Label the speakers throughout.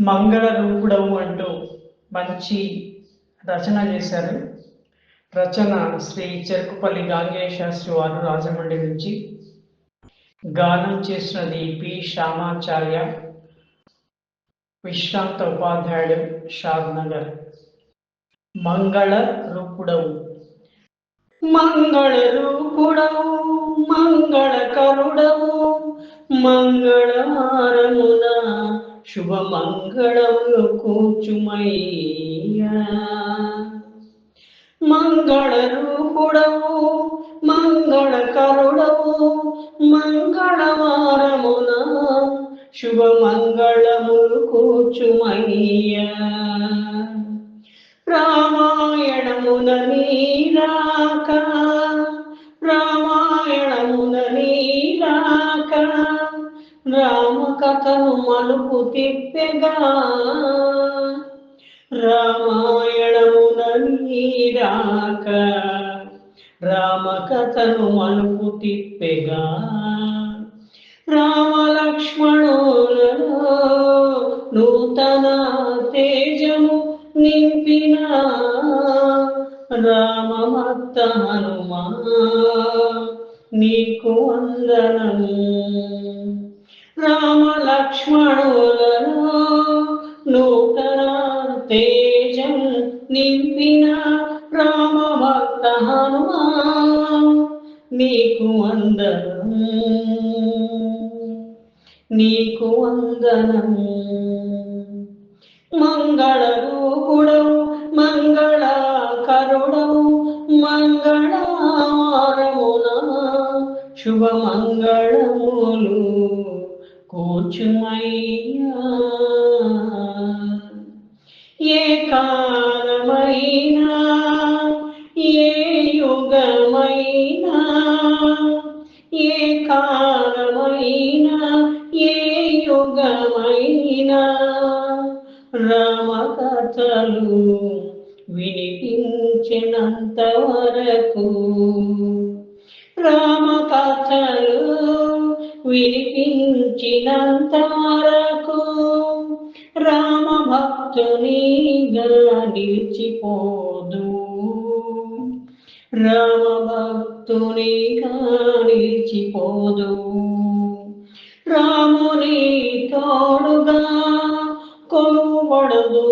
Speaker 1: మంగళ రూపుడవు అంటూ మంచి రచన చేశారు. రచన శ్రీ చెరుకుపల్లి గాంగేయ శాస్త్రి వారు రాజమండ్రి నుంచి. గానం చేసినది పి. శ్యామాచార్య విశ్రాంత ఉపాధ్యాయుడు షాద్నగర్. మంగళ రూపుడవు మంగళ రూపుడవు మంగళ కరుడవు మంగళహారమున శుభ మంగళములు కూచుమయ్యా. మంగళ రూపుడవు మంగళ కరుడవు మంగళవారమున శుభ మంగళములు కూచుమయ్యా. రామాయణమున నీరాకా రామకథను మలుపు తిప్పెగా. రామాయణమున నీరాక రామకథను మలుపు తిప్పెగా. రామలక్ష్మణులలో నూతన తేజము నింపిన. రామమత్త హనుమా నీకు వందనము. లక్ష్మణులలో నూతన తేజం నింపిన రామ భక్త హనుమా నీకు వందనము నీకు వందనము మంగళ రూపుడవు మంగళ కరుడవు మంగళవారమున శుభ మంగళములు ఏ కాలమైనా ఏ యుగమైనా ఏ కాలమైనా ఏ యుగమైనా రామకథలు వినిపించినంత వరకు వినిపించినంత వరకు రామ భక్తునిగా నిలిచిపోదు. రామ భక్తునిగా నిలిచిపోదు. రాముని తోడుగా కొలువడదు.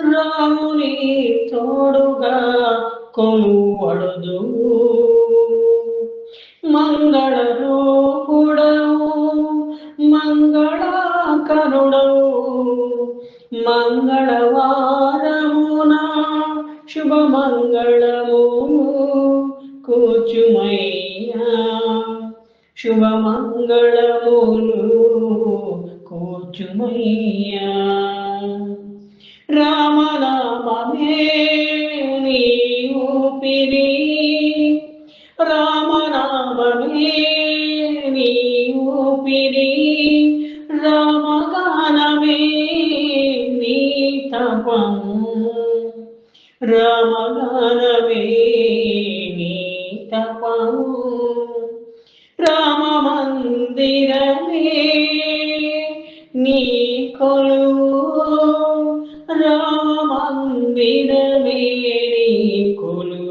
Speaker 1: రాముని తోడుగా కొలువడదు. మంగళ రూపుడవు మంగళకరుడవు మంగళవారమున శుభ మంగళము కూచుమయ్యా శుభ మంగళములు కూచుమయ్యా ఊపిరి రామగానమే నీ తపము రామగానమే నీ తపము రామ మందిరమే నీ కొలు. రామ మందిరమే నీ కొలు.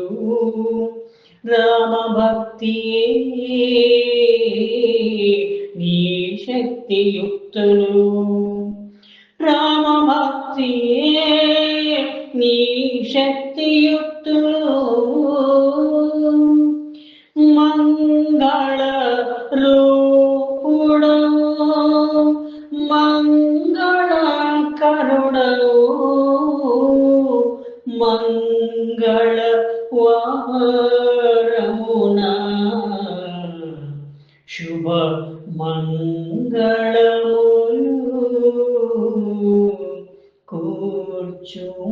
Speaker 1: రామ భక్తియే శక్తియుక్తులు రామ భక్తియే నీ శక్తియుక్తులు మంగళ రూపుడవు మంగళ కరుడవు మంగళ వారమున శుభ కూర్చుమయ్యా